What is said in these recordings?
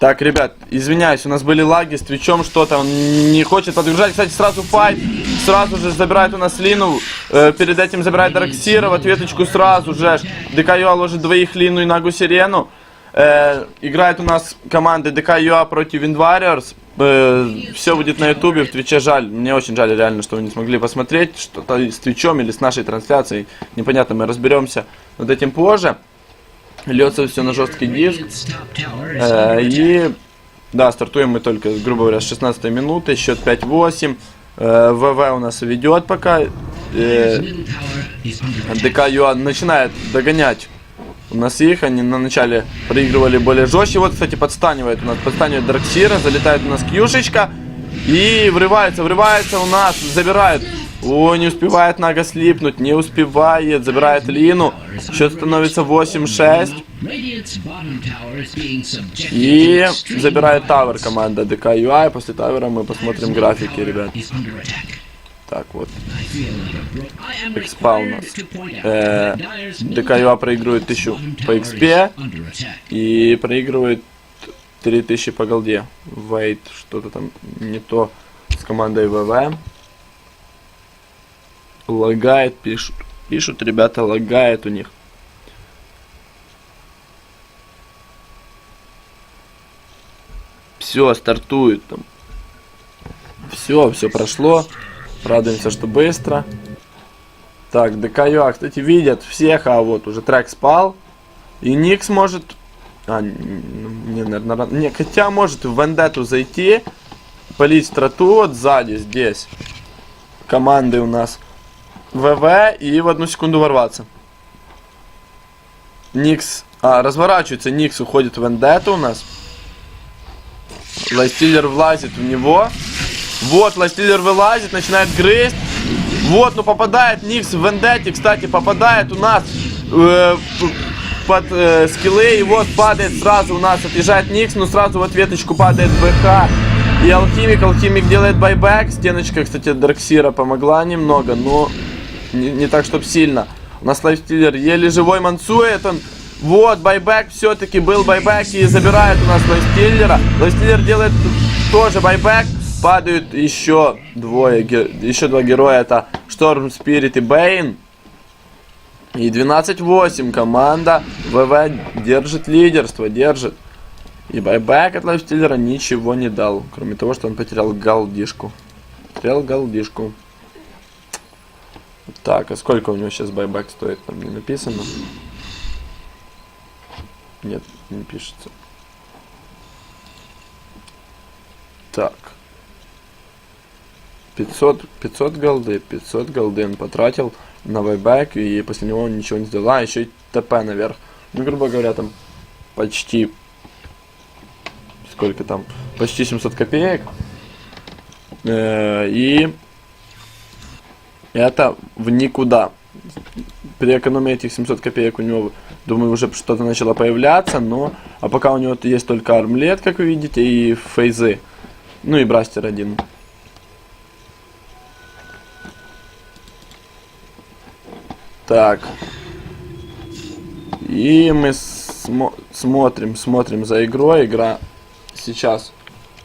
Так, ребят, извиняюсь, у нас были лаги с Твичом, что-то, он не хочет подгружать. Кстати, сразу файт, сразу же забирает у нас Лину, э, перед этим забирает Дарксира, в ответочку сразу же ДК ложит двоих Лину и Нагу Сирену. Э, играет у нас команды ДК против Invarriors. Э, все будет на ютубе, в Твиче жаль, мне очень жаль реально, что вы не смогли посмотреть, что-то с Твичом или с нашей трансляцией, непонятно, мы разберемся над этим позже. Льется все на жесткий диск. Э, и да, стартуем мы только, грубо говоря, с 16 минуты, счет 5-8. Э, ВВ у нас ведет пока. Э, ДК ЮА начинает догонять у нас их. Они на начале проигрывали более жестче. Вот, кстати, подстанивает у нас, подстанивает Дарксира, залетает у нас Кьюшечка. И врывается, врывается у нас, забирает. Ой, не успевает Нага слипнуть, не успевает, забирает Лину. Счет становится 8-6. И забирает Тавер команда ДК UI. После Тавера мы посмотрим графики, ребят. Так, вот. Экспа у нас. Э, проигрывает 1000 по XP. И проигрывает 3000 по голде. Вейт, что-то там не то с командой ВВ. Лагает, пишут. Пишут, ребята, лагает у них. Все, стартует там. Все, все прошло. Радуемся, что быстро. Так, ДКЮА, кстати, видят всех, а вот уже трек спал. И Никс может... А, не, наверное, не, хотя может в Вендету зайти, полить страту вот сзади, здесь. Команды у нас ВВ и в одну секунду ворваться. Никс... А, разворачивается, Никс уходит в Вендету у нас. Лайстиллер влазит в него. Вот, Лайстиллер вылазит, начинает грызть. Вот, ну попадает Никс в Вендете, кстати, попадает у нас э, под э, скиллы. И вот падает сразу у нас, отъезжает Никс, но сразу в ответочку падает БХ. И Алхимик, Алхимик делает байбек. Стеночка, кстати, Дарксира помогла немного, но не, не так, чтобы сильно. У нас Лайфстиллер еле живой мансует, он... Вот, байбек все-таки был байбек и забирает у нас Лайфстиллера. Лайфстиллер делает тоже байбек. Падают еще двое, еще два героя, это Шторм, Спирит и Бейн. И 12-8 команда ВВ держит лидерство, держит. И байбек от Лайфстиллера ничего не дал, кроме того, что он потерял галдишку. Потерял галдишку. Так, а сколько у него сейчас байбек стоит? Там не написано. Нет, не пишется. Так. 500, 500 голды, 500 голды он потратил на байбек, и после него он ничего не сделал. А, еще и ТП наверх. Ну, грубо говоря, там почти... Сколько там? Почти 700 копеек. Э -э и... Это в никуда. При экономии этих 700 копеек у него, думаю, уже что-то начало появляться, но... А пока у него есть только армлет, как вы видите, и фейзы. Ну и брастер один. Так. И мы смо смотрим, смотрим за игрой. Игра сейчас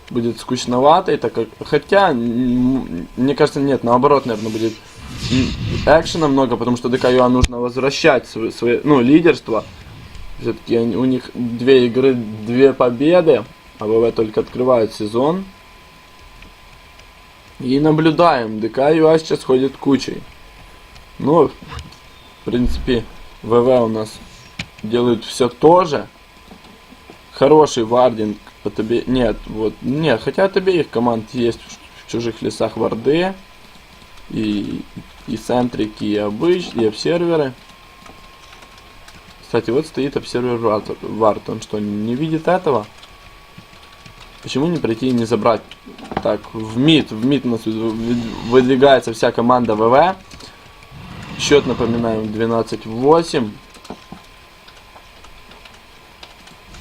будет скучноватой, так как... Хотя, мне кажется, нет, наоборот, наверное, будет экшена много, потому что ДК ЮА нужно возвращать свое, свое ну, лидерство. Все-таки у них две игры, две победы, а ВВ только открывают сезон. И наблюдаем, ДК ЮА сейчас ходит кучей. Ну, в принципе, ВВ у нас делают все то же. Хороший вардинг по тебе... Нет, вот... Нет, хотя от обеих команд есть в чужих лесах варды. И, и центрики, и обычные, и обсерверы. Кстати, вот стоит обсервер вард. Он что, не видит этого? Почему не прийти и не забрать? Так, в мид, в мид у нас выдвигается вся команда ВВ. Счет, напоминаем, 12-8.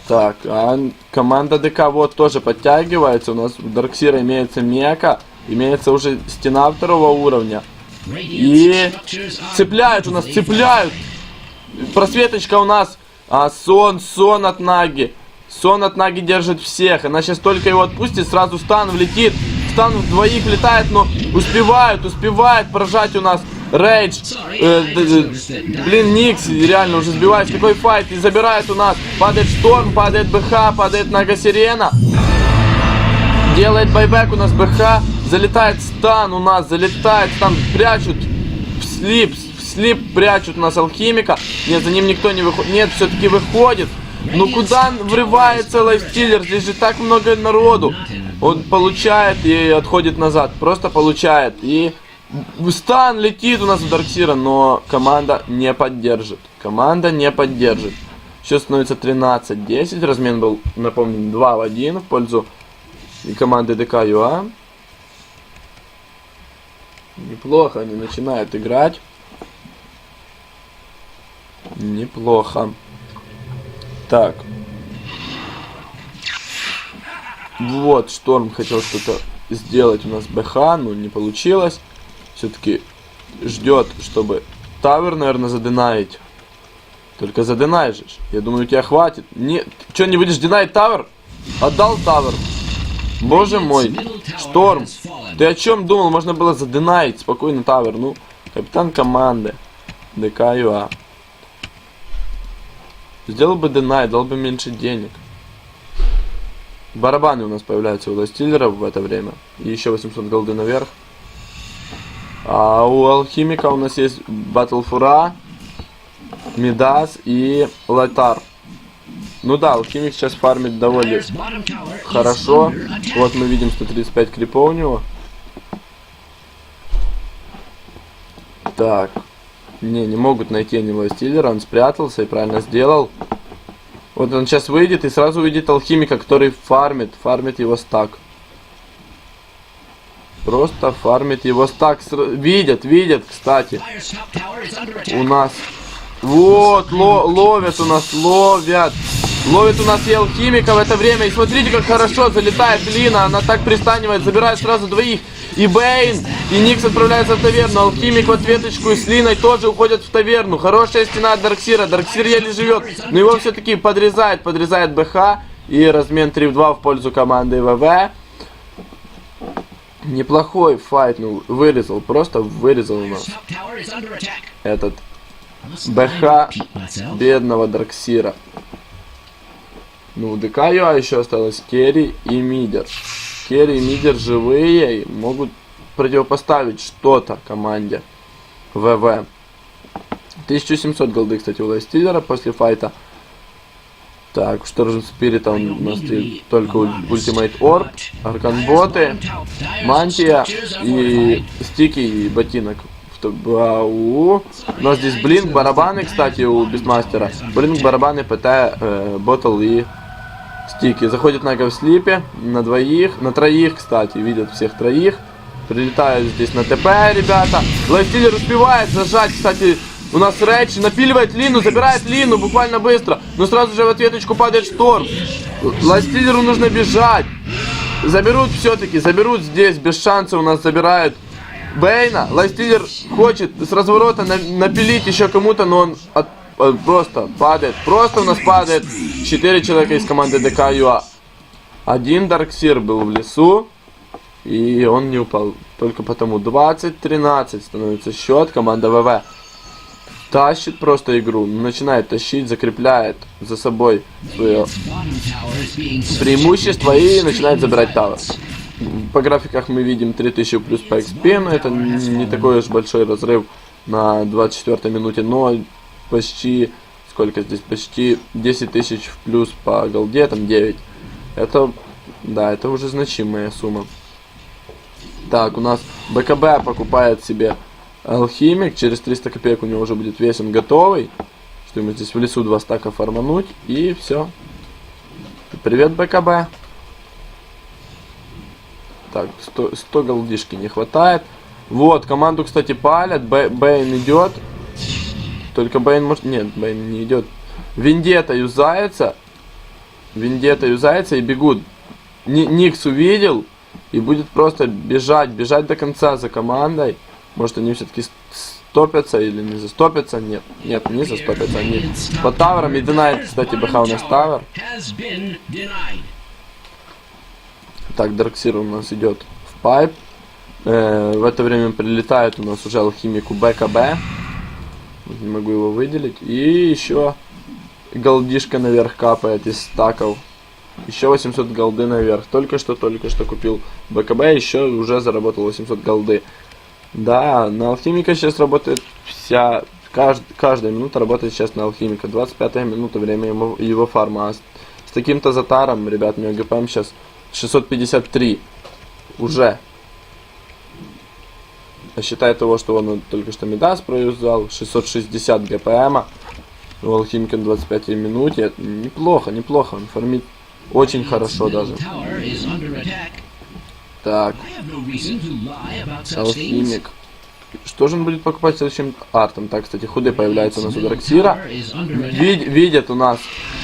Так, а команда ДК вот тоже подтягивается. У нас у Дарксира имеется Мека. Имеется уже стена второго уровня. И цепляют у нас, цепляют. Просветочка у нас. А, сон, сон от Наги. Сон от Наги держит всех. Она сейчас только его отпустит, сразу стан влетит. Стан в двоих летает, но успевает, успевает поражать у нас Рейдж. Э, д- блин, Никс реально уже сбивает такой файт и забирает у нас. Падает Шторм, падает БХ, падает Нага Сирена. Делает байбек у нас БХ. Залетает стан у нас, залетает стан. Прячут в слип, в слип прячут у нас алхимика. Нет, за ним никто не выходит. Нет, все-таки выходит. Ну куда врывается лайфстиллер? Здесь же так много народу. Он получает и отходит назад. Просто получает. И стан летит у нас в Дарксира, но команда не поддержит. Команда не поддержит. Сейчас становится 13-10. Размен был, напомню, 2 в 1 в пользу команды ДК ЮА. Неплохо они начинают играть. Неплохо. Так. Вот, Шторм хотел что-то сделать у нас БХ, но не получилось. Все-таки ждет, чтобы Тавер, наверное, заденаить. Только заденаешь. Я думаю, у тебя хватит. Не... Че, не будешь динать Тавер? Отдал Тавер. Боже мой. Шторм. Ты о чем думал? Можно было заденаить спокойно Тавер. Ну, капитан команды. ДК ЮА. Сделал бы динай, дал бы меньше денег. Барабаны у нас появляются у Ластиллеров в это время. И еще 800 голды наверх. А у Алхимика у нас есть Батлфура, Мидас и Лайтар. Ну да, Алхимик сейчас фармит довольно хорошо. Вот мы видим 135 крипов у него. Так. Не, не могут найти они Ластиллера, он спрятался и правильно сделал. Вот он сейчас выйдет и сразу увидит алхимика, который фармит, фармит его стак. Просто фармит его стак. Видят, видят, кстати. У нас. Вот, ло- ловят у нас, ловят. Ловит у нас и алхимика в это время. И смотрите, как хорошо залетает Лина. Она так пристанивает, забирает сразу двоих. И Бейн, и Никс отправляется в таверну. Алхимик в ответочку и с Линой тоже уходят в таверну. Хорошая стена от Дарксира. Дарксир еле живет. Но его все-таки подрезает, подрезает БХ. И размен 3 в 2 в пользу команды ВВ. Неплохой файт, ну, вырезал, просто вырезал у нас этот БХ бедного Дарксира. Ну, ДК ЮА еще осталось Керри и Мидер. Керри и Мидер живые и могут противопоставить что-то команде ВВ. 1700 голды, кстати, у Лайстиллера после файта. Так, что же Спирита у нас только Ультимейт Орб, Арканботы, Мантия и стики и ботинок. ТБАУ. У нас здесь блинк, барабаны, кстати, у Бестмастера. Блинк, барабаны, ПТ, э, и стики. Заходит на слипе на двоих, на троих, кстати, видят всех троих. Прилетают здесь на ТП, ребята. Лайстиллер успевает зажать, кстати, у нас Рэдж напиливает Лину, забирает Лину буквально быстро. Но сразу же в ответочку падает Шторм. Лайстиллеру нужно бежать. Заберут все-таки, заберут здесь, без шанса у нас забирают Бейна. Лайстиллер хочет с разворота на- напилить еще кому-то, но он от- просто падает. Просто у нас падает 4 человека из команды ДК ЮА. Один Дарксир был в лесу, и он не упал. Только потому 20-13 становится счет. Команда ВВ тащит просто игру, начинает тащить, закрепляет за собой свое преимущество и начинает забирать тавер. По графиках мы видим 3000 плюс по XP, но это не такой уж большой разрыв на 24 минуте, но почти, сколько здесь, почти 10 тысяч в плюс по голде, там 9. Это, да, это уже значимая сумма. Так, у нас БКБ покупает себе алхимик, через 300 копеек у него уже будет весь он готовый. Что ему здесь в лесу два стака фармануть, и все. Привет, БКБ. Так, 100, 100 голдишки не хватает. Вот, команду, кстати, палят. Б- Бэйн идет. Только Бэйн может... Нет, Бэйн не идет. Вендета юзается. Вендета юзается и бегут. Ни- Никс увидел. И будет просто бежать, бежать до конца за командой. Может они все-таки застопятся или не застопятся. Нет, нет, не застопятся. Они по таверам. И Динайт, кстати, БХ у нас тавер. Так, Дарксир у нас идет в пайп. Э, в это время прилетает у нас уже алхимику БКБ. Не могу его выделить. И еще голдишка наверх капает из стаков. Еще 800 голды наверх. Только что, только что купил БКБ, еще уже заработал 800 голды. Да, на алхимика сейчас работает вся... кажд- каждая минута работает сейчас на алхимика. 25 минута время его, его фарма. А с, с таким-то затаром, ребят, у него ГПМ сейчас 653. Уже. А считая того, что он только что Медас проюзал, 660 ГПМа. У алхимика на 25 минуте. Неплохо, неплохо. Он фармит очень хорошо даже. Так, алхимик. Что же он будет покупать следующим артом? Так, кстати, худой появляется у нас у attack. Вид- видят у нас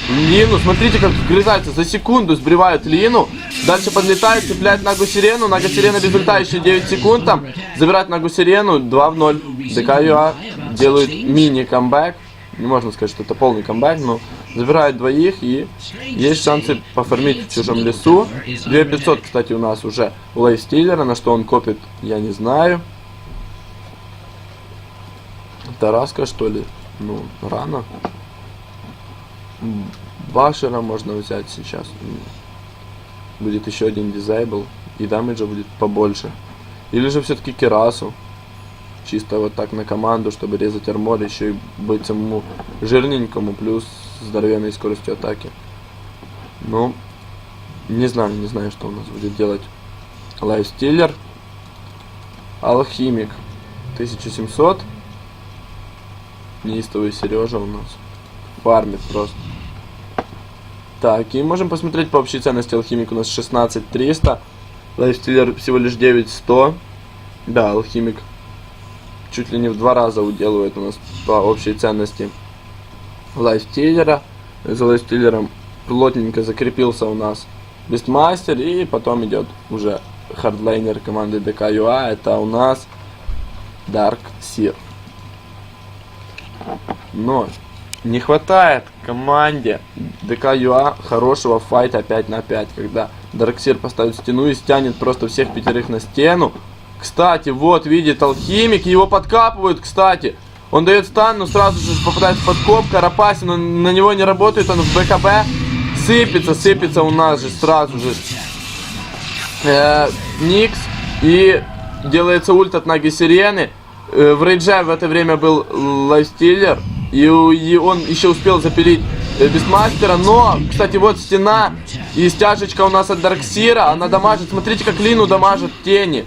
Лину. Смотрите, как вгрызается. За секунду сбривают Лину. Дальше подлетает, цепляет Нагу Сирену. Нага Сирена без ульта еще 9 секунд там. Забирает Нагу Сирену. 2 в 0. ДК ЮА делают мини-камбэк. Не можно сказать, что это полный камбэк, но забирают двоих и есть шансы пофармить в чужом лесу. 2500, кстати, у нас уже у Лейстиллера. На что он копит, я не знаю. Тараска, что ли? Ну, рано. Башера можно взять сейчас. Будет еще один дизайбл. И дамеджа будет побольше. Или же все-таки Керасу. Чисто вот так на команду, чтобы резать армор, еще и быть самому жирненькому, плюс здоровенной скоростью атаки. Ну, не знаю, не знаю, что у нас будет делать Лайфстиллер. Алхимик. 1700. Неистовый Сережа у нас. Фармит просто. Так, и можем посмотреть по общей ценности алхимик у нас 16300. Лайфстиллер всего лишь 9100. Да, алхимик чуть ли не в два раза уделывает у нас по общей ценности лайфстиллера. За лайфстиллером плотненько закрепился у нас Бестмастер. И потом идет уже хардлейнер команды ДК. Это у нас Dark Seer. Но не хватает команде ДК ЮА хорошего файта 5 на 5, когда Дарксир поставит стену и стянет просто всех пятерых на стену. Кстати, вот видит алхимик, его подкапывают, кстати. Он дает стан, но сразу же попадает в подкоп, Карапасин, он на него не работает, он в БКБ. Сыпется, сыпется у нас же сразу же. Э, Никс и делается ульт от Наги Сирены. Э, в рейдже в это время был Лайфстиллер. И, и он еще успел запилить э, Бестмастера. Но, кстати, вот стена и стяжечка у нас от Дарксира. Она дамажит. Смотрите, как Лину дамажит тени.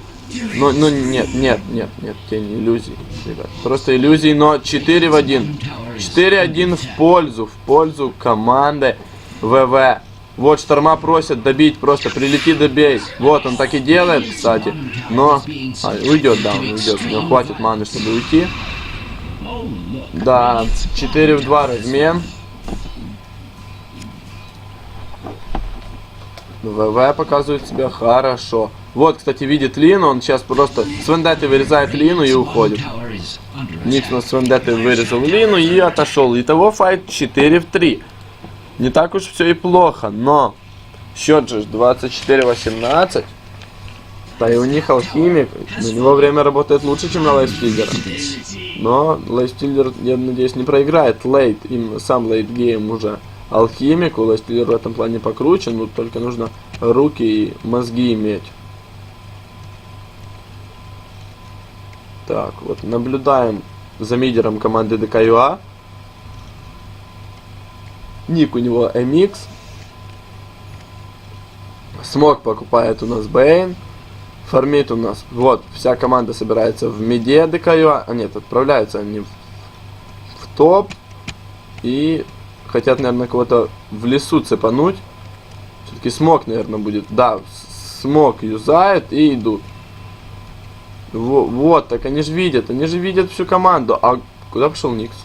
Но, но нет, нет, нет, нет, тени, иллюзий, ребят. Просто иллюзии, но 4 в 1. 4-1 в пользу, в пользу команды ВВ. Вот шторма просят добить, просто прилети добей. Вот он так и делает, кстати. Но а, уйдет, да, он уйдет. У него хватит маны, чтобы уйти. Да, 4 в 2 размен. ВВ показывает себя хорошо. Вот, кстати, видит Лину, он сейчас просто с вендетты вырезает Лину и уходит. Никс у нас с вендетты вырезал Лину и отошел. Итого файт 4 в 3. Не так уж все и плохо, но счет же ж 24-18. Да и у них алхимик, на него время работает лучше, чем на лайфстиллера. Но лайфстиллер, я надеюсь, не проиграет лейт, именно сам лейт гейм уже. Алхимик, у лайфстиллера в этом плане покруче, но только нужно руки и мозги иметь. Так, вот наблюдаем за мидером команды ДКЮА. Ник у него MX. Смог покупает у нас Бейн. Фармит у нас. Вот, вся команда собирается в миде ДКЮА. А нет, отправляются они в, в топ. И хотят, наверное, кого-то в лесу цепануть. Все-таки смог, наверное, будет. Да, смог юзает и идут. Во- Вот, так они же видят, они же видят всю команду. А куда пошел Никс?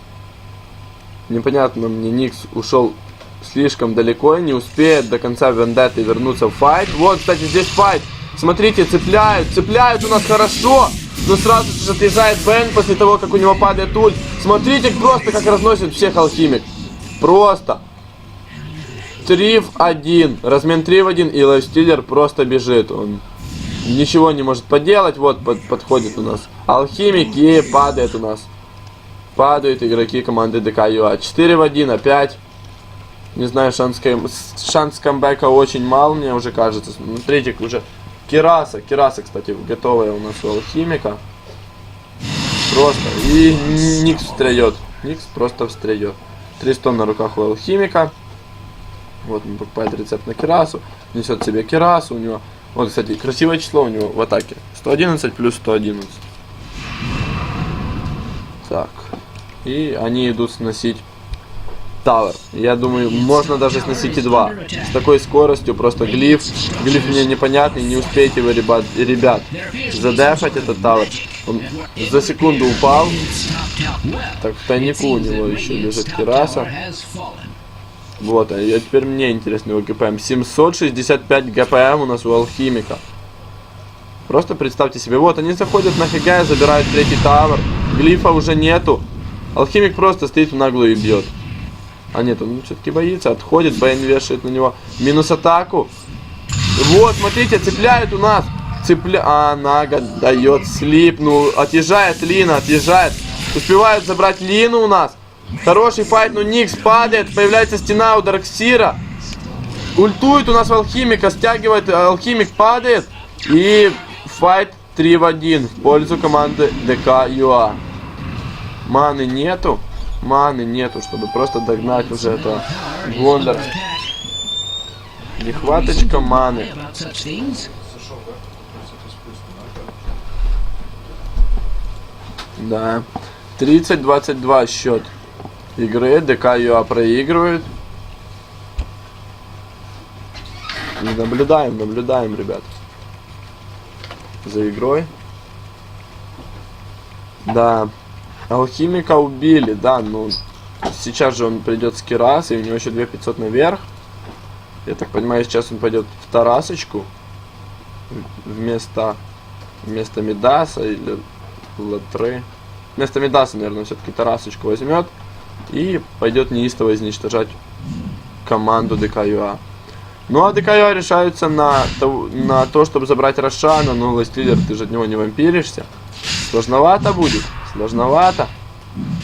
Непонятно мне, Никс ушел слишком далеко не успеет до конца вендетты вернуться в файт. Вот, кстати, здесь файт. Смотрите, цепляют, цепляют у нас хорошо. но сразу же отъезжает Бен после того, как у него падает ульт. Смотрите просто, как разносит всех алхимик. Просто. 3 в 1. Размен 3 в 1, и лайфстиллер просто бежит. Он ничего не может поделать. Вот под- подходит у нас алхимик и падает у нас. Падают игроки команды ДК ЮА. 4 в 1 опять. Не знаю, шанс, кэм- шанс камбэка очень мал, мне уже кажется. Смотрите, уже Кираса. Кираса, кстати, готовая у нас у алхимика. Просто. И Никс встреет. Никс просто встреет. 300 на руках у алхимика. Вот он покупает рецепт на Кирасу. Несет себе Кирасу у него. Вот, кстати, красивое число у него в атаке. 111 плюс 111. Так. И они идут сносить Тавер. Я думаю, можно даже сносить и два. С такой скоростью просто глиф. Глиф мне непонятный, не успеете вы, ребят, ребят задефать этот Тавер. Он за секунду упал. Так, в тайнику у него еще лежит Кираса. Вот, а я- теперь мне интересно его ГПМ. 765 ГПМ у нас у алхимика. Просто представьте себе, вот они заходят на ХГ, забирают третий тавер, глифа уже нету. Алхимик просто стоит в наглую и бьет. А нет, он все-таки боится, отходит, Бэйн вешает на него минус атаку. Вот, смотрите, цепляют у нас. Цепля... А, Нага дает слип. Ну, отъезжает Лина, отъезжает. Успевают забрать Лину у нас. Хороший файт, но Никс падает. Появляется стена у Дарксира. Ультует у нас Алхимика, стягивает, а Алхимик падает. И файт 3 в 1 в пользу команды ДК ЮА. Маны нету. Маны нету, чтобы просто догнать уже это Гондор. Нехваточка маны. Да. 30-22 счет игры. ДК ЮА проигрывает. И наблюдаем, наблюдаем, ребят. За игрой. Да. Алхимика убили, да, ну. Сейчас же он придет с Кирасой, у него еще 2500 наверх. Я так понимаю, сейчас он пойдет в Тарасочку. Вместо, вместо Медаса или Латры. Вместо Медаса, наверное, все-таки Тарасочку возьмет. И пойдет неистово изничтожать команду ДК ЮА. Ну а ДК ЮА решаются на то, на то чтобы забрать Рошана. Ну, Ластиллер, ты же от него не вампиришься. Сложновато будет. Сложновато.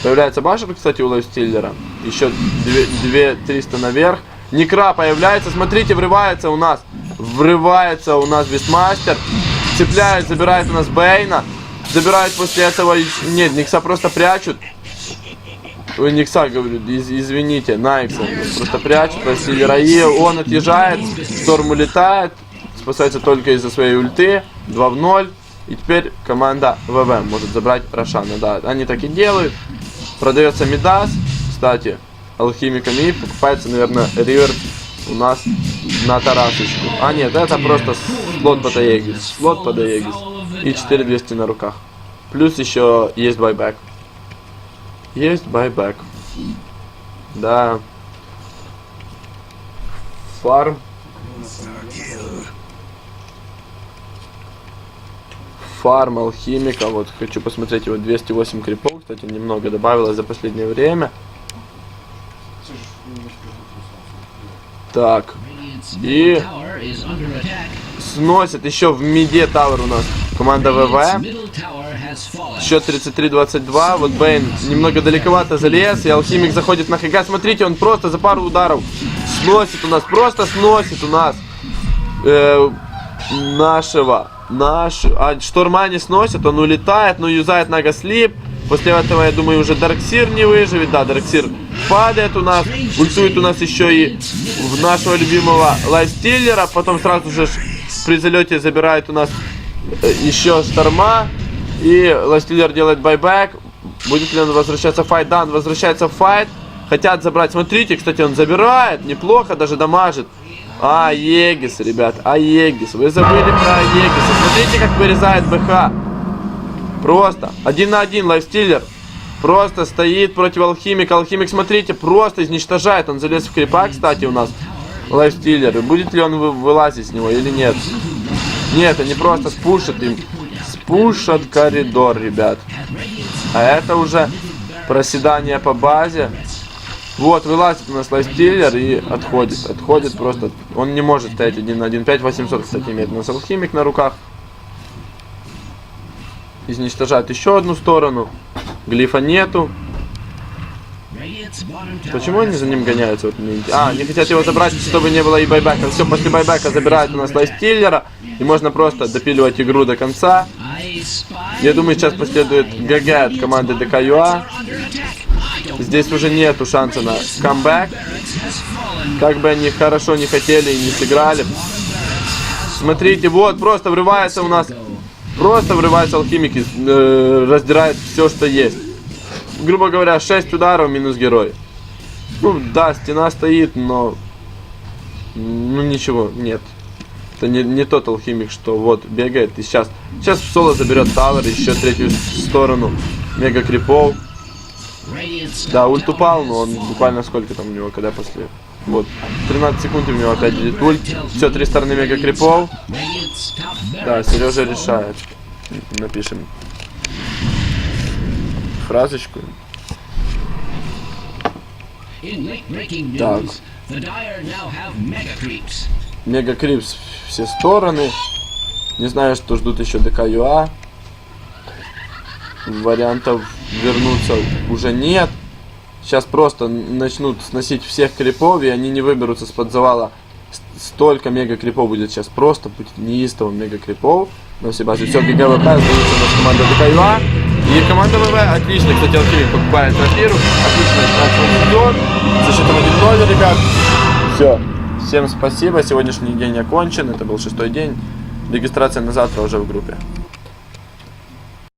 Появляется башер, кстати, у Лайфстиллера. Еще 2-300 наверх. Некра появляется. Смотрите, врывается у нас. Врывается у нас Бестмастер. Цепляет, забирает у нас Бейна. Забирает после этого... Нет, Никса просто прячут. Ой, Никса, говорю, из- извините, Найкса просто прячет, Лайфстиллера. И он отъезжает. Шторм улетает. Спасается только из-за своей ульты. 2 в 0. И теперь команда ВВ может забрать Рошана. Да, они так и делают. Продается Мидас, кстати, алхимиками. Покупается, наверное, Ривер у нас на Тарасочку. А нет, это просто слот под Аегис. Слот под Аегис. И 4200 на руках. Плюс еще есть байбек. Есть байбек. Да. Фарм. Фарм алхимика. Вот хочу посмотреть его 208 крипов. Кстати, немного добавилось за последнее время. Так. И сносит еще в миде тавер у нас команда ВВ. Счет 33-22. Вот Бейн немного далековато залез. И алхимик заходит на ХГ. Смотрите, он просто за пару ударов сносит у нас. Просто сносит у нас э, нашего. Наш, а Шторма не сносит, он улетает, но юзает Нага Слип. После этого, я думаю, уже Дарксир не выживет. Да, Дарксир падает у нас. Ультует у нас еще и в нашего любимого лайфстиллера. Потом сразу же при залете забирает у нас э, еще Шторма. И Ластиллер делает байбек. Будет ли он возвращаться в файт? Да, он возвращается в файт. Хотят забрать. Смотрите, кстати, он забирает. Неплохо даже дамажит. А, Егис, ребят. А, Егис. Вы забыли про Егиса. Смотрите, как вырезает БХ. Просто. Один на один лайфстиллер. Просто стоит против алхимика. Алхимик, смотрите, просто изничтожает. Он залез в крипа, кстати, у нас. Лайфстиллер. Будет ли он вы- вылазить с него или нет? Нет, они просто спушат им. пушат коридор, ребят. А это уже проседание по базе. Вот, вылазит у нас лайфстиллер и отходит. Отходит просто. Он не может стоять один на один. 5800, кстати, имеет у нас алхимик на руках. Изничтожает еще одну сторону. Глифа нету. Почему они за ним гоняются? Вот А, они хотят его забрать, чтобы не было и байбека. Все, после байбека забирают у нас лайфстиллера. И можно просто допиливать игру до конца. Я думаю, сейчас последует ГГ от команды ДКЮА. Здесь уже нету шанса на камбэк. Как бы они хорошо не хотели и не сыграли. Смотрите, вот, просто врывается у нас... Просто врывается алхимик и э, раздирает все, что есть. Грубо говоря, 6 ударов минус герой. Ну, да, стена стоит, но... Ну, ничего, нет. Это не, не тот алхимик, что вот бегает и сейчас... Сейчас соло заберет тавер, еще третью сторону мега крипов. Да, ульт упал, но он буквально сколько там у него, когда после... Вот, 13 секунд у него опять будет ульт. Все, три стороны мега крипов. Да, Сережа решает. Напишем фразочку. Так. Мега крипс все стороны. Не знаю, что ждут еще ДК ЮА. Вариантов вернуться уже нет. Сейчас просто начнут сносить всех крипов, и они не выберутся с-под завала. Столько мега крипов будет сейчас. Просто будет неистово мега крипов. На все базы. Все, ГГВП остается у нас команда ДК ЮА. И команда ВВ отлично, кстати, Алхимик покупает трофиру. Отлично начинает сезон. За счетом 1-0, ребят. Все. Всем спасибо. Сегодняшний день окончен. Это был шестой день. Регистрация на завтра уже в группе.